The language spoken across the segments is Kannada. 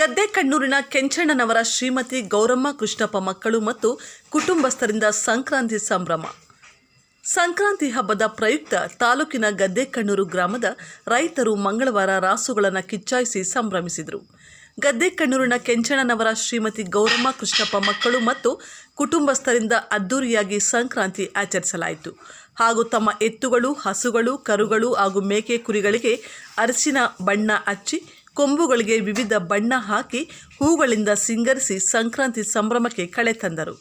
ಗದ್ದೆ ಕಣ್ಣೂರಿನ ಕೆಂಚಣ್ಣನವರ ಶ್ರೀಮತಿ ಗೌರಮ್ಮ ಕೃಷ್ಣಪ್ಪ ಮಕ್ಕಳು ಮತ್ತು ಕುಟುಂಬಸ್ಥರಿಂದ ಸಂಕ್ರಾಂತಿ ಸಂಭ್ರಮ. ಸಂಕ್ರಾಂತಿ ಹಬ್ಬದ ಪ್ರಯುಕ್ತ ತಾಲೂಕಿನ ಗದ್ದೆಕಣ್ಣೂರು ಗ್ರಾಮದ ರೈತರು ಮಂಗಳವಾರ ರಾಸುಗಳನ್ನು ಕಿಚ್ಚಾಯಿಸಿ ಸಂಭ್ರಮಿಸಿದರು. ಗದ್ದೆ ಕಣ್ಣೂರಿನ ಕೆಂಚಣ್ಣನವರ ಶ್ರೀಮತಿ ಗೌರಮ್ಮ ಕೃಷ್ಣಪ್ಪ ಮಕ್ಕಳು ಮತ್ತು ಕುಟುಂಬಸ್ಥರಿಂದ ಅದ್ದೂರಿಯಾಗಿ ಸಂಕ್ರಾಂತಿ ಆಚರಿಸಲಾಯಿತು. ಹಾಗೂ ತಮ್ಮ ಎತ್ತುಗಳು, ಹಸುಗಳು, ಕರುಗಳು ಹಾಗೂ ಮೇಕೆ ಕುರಿಗಳಿಗೆ ಅರಿಶಿನ, ಬಣ್ಣ ಹಚ್ಚಿ ಕೊಂಬುಗಳಿಗೆ ವಿವಿಧ ಬಣ್ಣ ಹಾಕಿ ಹೂಗಳಿಂದ ಸಿಂಗರಿಸಿ ಸಂಕ್ರಾಂತಿ ಸಂಭ್ರಮಕ್ಕೆ ಕಳೆ ತಂದರು.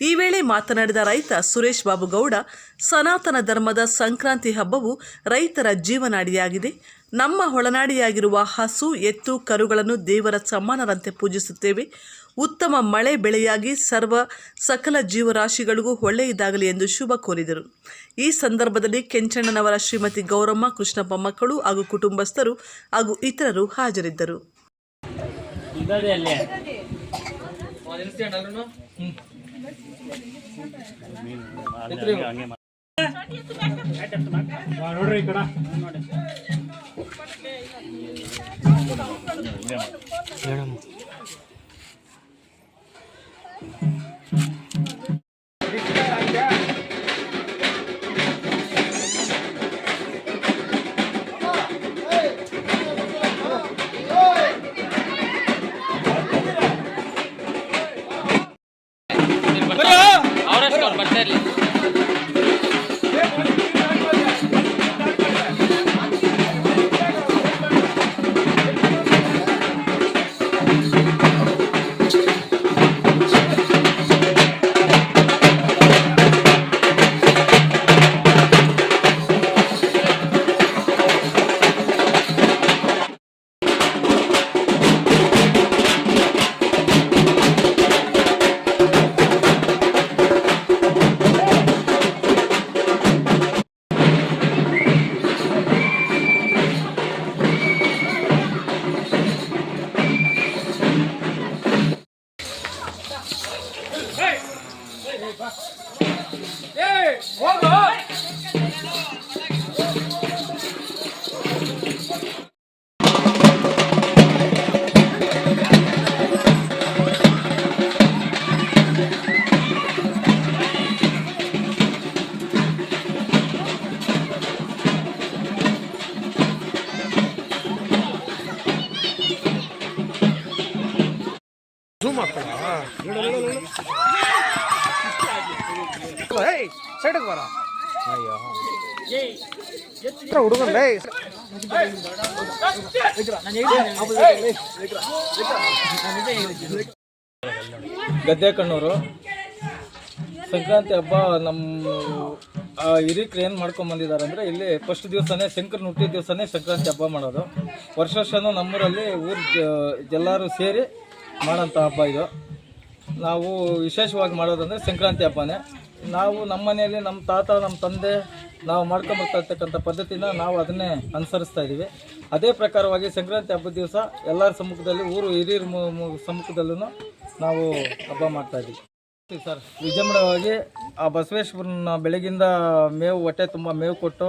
ಈ ವೇಳೆ ಮಾತನಾಡಿದ ರೈತ ಸುರೇಶ್ ಬಾಬು ಗೌಡ ಸನಾತನ ಧರ್ಮದ ಸಂಕ್ರಾಂತಿ ಹಬ್ಬವು ರೈತರ ಜೀವನಾಡಿಯಾಗಿದೆ. ನಮ್ಮ ಒಳನಾಡಿಯಾಗಿರುವ ಹಸು ಎತ್ತು ಕರುಗಳನ್ನು ದೇವರ ಸಮಾನರಂತೆ ಪೂಜಿಸುತ್ತೇವೆ. ಉತ್ತಮ ಮಳೆ ಬೆಳೆಯಾಗಿ ಸರ್ವ ಸಕಲ ಜೀವರಾಶಿಗಳಿಗೂ ಒಳ್ಳೆಯದಾಗಲಿ ಎಂದು ಶುಭ ಕೋರಿದರು. ಈ ಸಂದರ್ಭದಲ್ಲಿ ಕೆಂಚಣ್ಣನವರ ಶ್ರೀಮತಿ ಗೌರಮ್ಮ ಕೃಷ್ಣಪ್ಪ ಮಕ್ಕಳು ಹಾಗೂ ಕುಟುಂಬಸ್ಥರು ಹಾಗೂ ಇತರರು ಹಾಜರಿದ್ದರು. ನೋಡ್ರಿ ಈ ಕಡೆ ಅವರಷ್ಟು ಅವ್ರು ಬರ್ತಾ ಇರಲಿ ஏய் ஏய் போங்க ಸೈಡ್ಗೆ ಬರ ಹುಡುಗನ್ ಲೇ ಗದ್ದೆಕಣ್ಣೂರು. ಸಂಕ್ರಾಂತಿ ಹಬ್ಬ ನಮ್ಮ ಹಿರೀಕ್ರು ಏನು ಮಾಡ್ಕೊಂಬಂದಿದ್ದಾರೆ ಅಂದರೆ ಇಲ್ಲಿ ಫಸ್ಟ್ ದಿವಸನೇ ಶಂಕರನ ಹುಟ್ಟಿದ ದಿವಸನೇ ಸಂಕ್ರಾಂತಿ ಹಬ್ಬ ಮಾಡೋದು. ವರ್ಷ ವರ್ಷನೂ ನಮ್ಮೂರಲ್ಲಿ ಊರು ಎಲ್ಲರೂ ಸೇರಿ ಮಾಡೋಂಥ ಹಬ್ಬ ಇದು. ನಾವು ವಿಶೇಷವಾಗಿ ಮಾಡೋದಂದರೆ ಸಂಕ್ರಾಂತಿ ಹಬ್ಬನೇ. ನಾವು ನಮ್ಮ ಮನೆಯಲ್ಲಿ ನಮ್ಮ ತಾತ, ನಮ್ಮ ತಂದೆ ನಾವು ಮಾಡ್ಕೊಂಬರ್ತಾ ಇರ್ತಕ್ಕಂಥ ಪದ್ಧತಿನ ನಾವು ಅದನ್ನೇ ಅನುಸರಿಸ್ತಾ ಇದ್ದೀವಿ. ಅದೇ ಪ್ರಕಾರವಾಗಿ ಸಂಕ್ರಾಂತಿ ಹಬ್ಬದ ದಿವಸ ಎಲ್ಲರ ಸಮ್ಮುಖದಲ್ಲಿ, ಊರು ಹಿರಿಯರ ಸಮ್ಮುಖದಲ್ಲೂ ನಾವು ಹಬ್ಬ ಮಾಡ್ತಾ ಇದ್ದೀವಿ. ಸರ್ ವಿಜೃಂಭಣವಾಗಿ ಆ ಬಸವೇಶ್ವರನ ಬೆಳಗಿಂದ ಮೇವು, ಹೊಟ್ಟೆ ತುಂಬ ಮೇವು ಕೊಟ್ಟು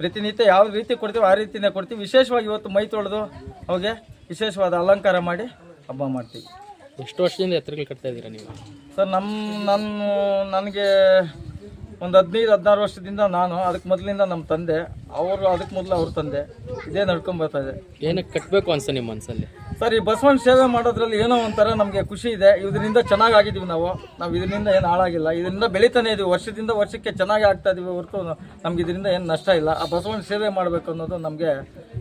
ಪ್ರತಿನಿತ್ಯ ಯಾವ ರೀತಿ ಕೊಡ್ತೀವಿ ಆ ರೀತಿನೇ ಕೊಡ್ತೀವಿ. ವಿಶೇಷವಾಗಿ ಇವತ್ತು ಮೈ ತೊಳೆದು ಅವಾಗೆ ವಿಶೇಷವಾದ ಅಲಂಕಾರ ಮಾಡಿ ಹಬ್ಬ ಮಾಡ್ತೀವಿ. ಎಷ್ಟು ವರ್ಷದಿಂದ ಎತ್ತರಗಳು ಕಟ್ತಾ ಇದ್ದೀರಾ ನೀವು? ಸರ್ ನಮ್ಮ ನನ್ನ ನನಗೆ ಒಂದು ಹದಿನೈದು ಹದಿನಾರು ವರ್ಷದಿಂದ ನಾನು ಅದಕ್ಕೆ ಮೊದಲಿಂದ ನಮ್ಮ ತಂದೆ ಅವರು ಅದಕ್ಕೆ ಮೊದಲು ಅವ್ರ ತಂದೆ ಇದೇ ನಡ್ಕೊಂಬರ್ತಾ ಇದೆ. ಏನಕ್ಕೆ ಕಟ್ಟಬೇಕು ಅನ್ಸ ನಿಮ್ಮ ಮನಸ್ಸಲ್ಲಿ ಸರ್ ಈ ಬಸವಣ್ಣ ಸೇವೆ ಮಾಡೋದ್ರಲ್ಲಿ ಏನೋ ಒಂಥರ ನಮಗೆ ಖುಷಿ ಇದೆ. ಇದರಿಂದ ಚೆನ್ನಾಗಿ ಆಗಿದ್ದೀವಿ ನಾವು. ನಾವು ಇದರಿಂದ ಏನು ಹಾಳಾಗಿಲ್ಲ. ಇದರಿಂದ ಬೆಳಿತಾನೆ ಇದೀವಿ. ವರ್ಷದಿಂದ ವರ್ಷಕ್ಕೆ ಚೆನ್ನಾಗಿ ಆಗ್ತಾ ಇದೀವಿ ಹೊರತು ನಮ್ಗೆ ಇದರಿಂದ ಏನು ನಷ್ಟ ಇಲ್ಲ. ಆ ಬಸವಣ್ಣ ಸೇವೆ ಮಾಡಬೇಕು ಅನ್ನೋದು ನಮಗೆ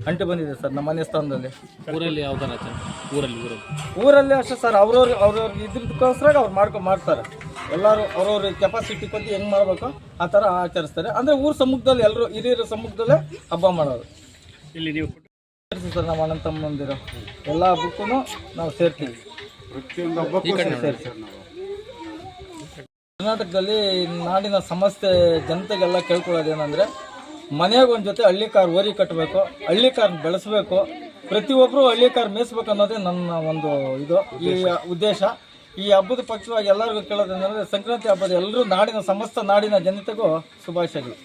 ಅಂಟು ಬಂದಿದೆ ಸರ್ ನಮ್ಮ ಮನೆ ಸ್ಥಾನದಲ್ಲಿ ಊರಲ್ಲಿ ಯಾವ್ದಾರ ಊರಲ್ಲಿ ಊರಲ್ಲಿ. ಊರಲ್ಲಿ ಅಷ್ಟೇ ಸರ್ ಅವ್ರವ್ರು ಅವ್ರವ್ರಿಗೆ ಇದ್ರದಕ್ಕೋಸ್ಕರ ಅವ್ರು ಮಾಡ್ಕೊ ಮಾಡ್ತಾರೆ. ಎಲ್ಲರೂ ಅವ್ರವ್ರ ಕೆಪಾಸಿಟಿ ಕೊಟ್ಟು ಹೆಂಗೆ ಮಾಡಬೇಕು ಆ ಥರ ಆಚರಿಸ್ತಾರೆ. ಅಂದರೆ ಊರ ಸಮ್ಮುಖದಲ್ಲಿ ಎಲ್ಲರೂ ಹಿರಿಯರ ಸಮ್ಮುಖದಲ್ಲೇ ಹಬ್ಬ ಮಾಡೋದು. ಇಲ್ಲಿ ನೀವು ಸರ್ ನಮ್ಮ ಅಣ್ಣ ತಮ್ಮಂದಿರು. ಎಲ್ಲ ಹಬ್ಬಕ್ಕೂ ನಾವು ಸೇರ್ತೀವಿ. ಕರ್ನಾಟಕದಲ್ಲಿ ನಾಡಿನ ಸಮಸ್ಯೆ ಜನತೆಗೆಲ್ಲ ಕೇಳ್ಕೊಳ್ಳೋದೇನೆಂದರೆ ಮನೆಯಾಗ ಒಂದು ಜೊತೆ ಹಳ್ಳಿ ಕಾರ್ ಓರಿ ಕಟ್ಟಬೇಕು ಹಳ್ಳಿ ಕಾರ್ ಬೆಳೆಸಬೇಕು ಪ್ರತಿಯೊಬ್ಬರು ಹಳ್ಳಿ ಕಾರ್ ಮೇಯಿಸ್ಬೇಕು ಅನ್ನೋದೇ ನನ್ನ ಒಂದು ಇದು ಈ ಉದ್ದೇಶ. ಈ ಹಬ್ಬದ ಪಕ್ಷವಾಗಿ ಎಲ್ಲರಿಗೂ ಕೇಳೋದೇನೆಂದರೆ ಸಂಕ್ರಾಂತಿ ಹಬ್ಬದ ಎಲ್ಲರೂ ನಾಡಿನ ಸಮಸ್ತ ನಾಡಿನ ಜನತೆಗೂ ಶುಭಾಶಯಗಳು